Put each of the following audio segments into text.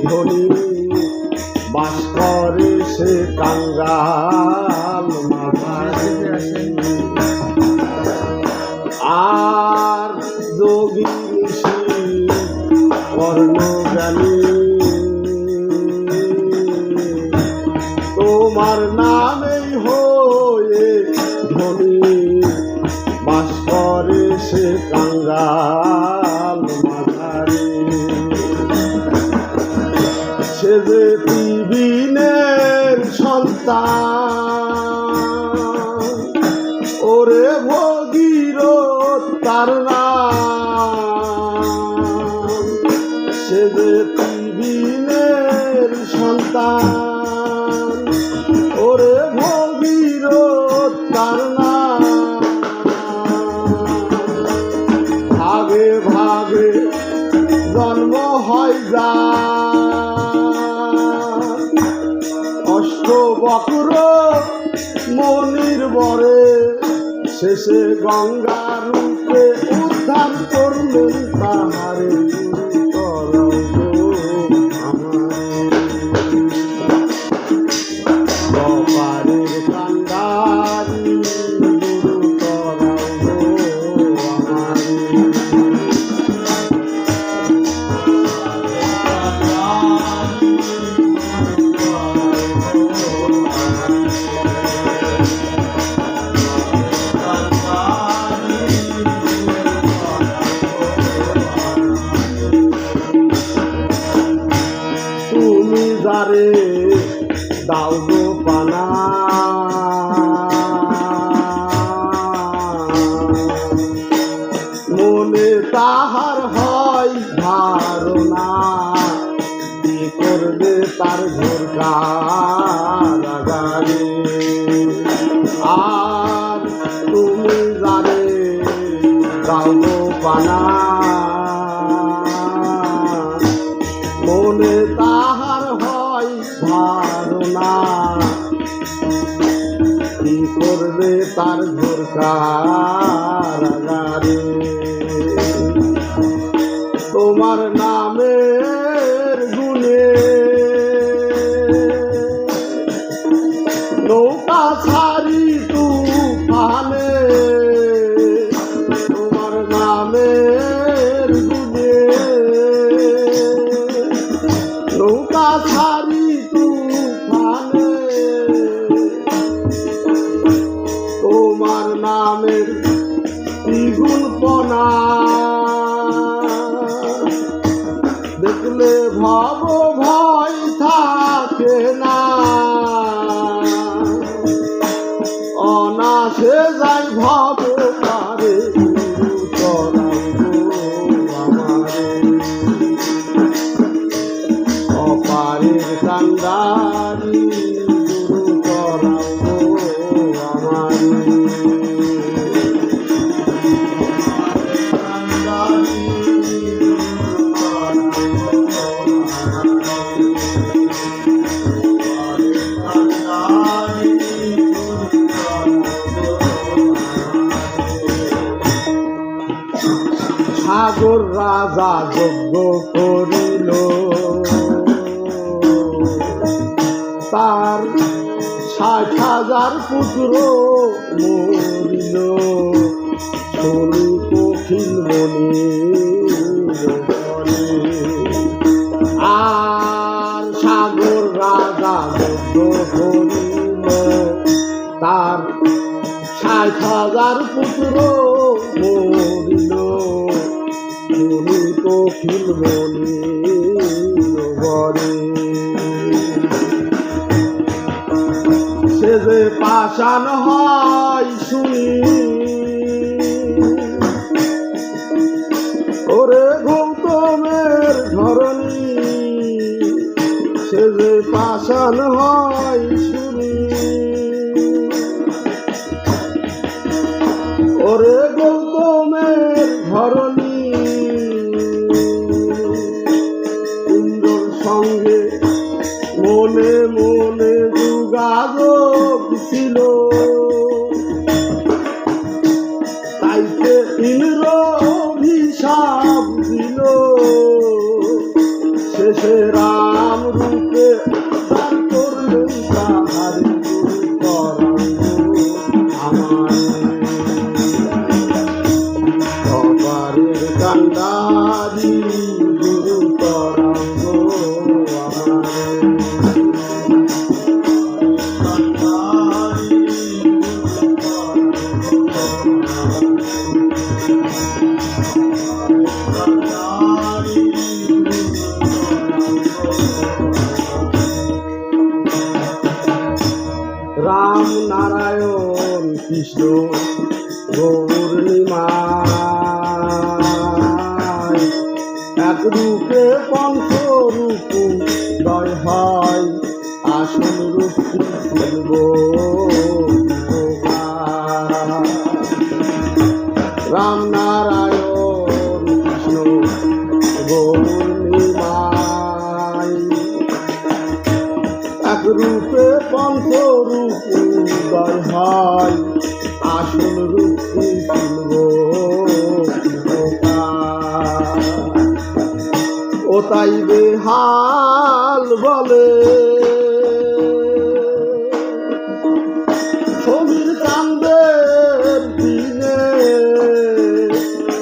ধ্বনি বাস করে সে আর যোগী ঋষি কর্ণজানী তোমার নামেই হয়ে ধ্বনি বাস করে সে কাঙ্গাল তিবিনের সন্তান। বক্র মনির বরে। শেষে গঙ্গা রূপে উদ্ধার করলেন তাহারে। কারাগারে আর তুমি জানে দাও পানা। মনে তাহার হয় ধারণা। কি করবে তার ঘর দ্বিগুণ পনা দেখলে ভাব রাজা যজ্ঞ করিল। তার ষাট হাজার পুত্র মরিল। শনি কখিল মনি আর সাগর রাজা যজ্ঞ করিল। তার ষাট হাজার পুত্র কখিল মনি সে যে পাষাণ হয় শুনি। ওরে গৌতমের ধরণী। সে যে পাষাণ হয় শুনি। সঙ্গে মনে মনে যোগাযোগ ছিল। তাইতে ইন্দ্র অভিশাপ দিল। শেষে রাম রূপে রাম নারায়ণ কৃষ্ণ পূর্ণিমা এক রূপে পঞ্চ রূপ দয় হয় আসল রূপ ছবির চান্দের দিনে।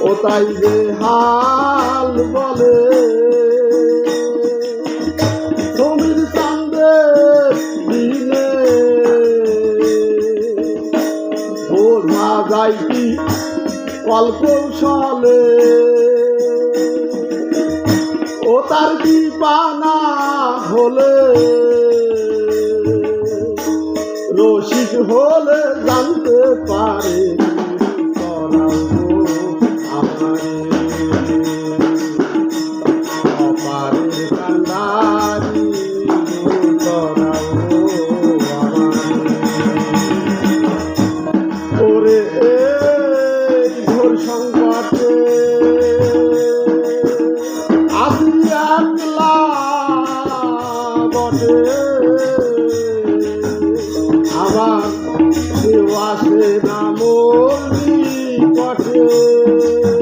ও তাই বেহাল বলে। ছবির চান্দের দিনে। বোঝা যায় কি কলকৌশলে ও তার কি পানা হলে। হলে জানতে পারে। Música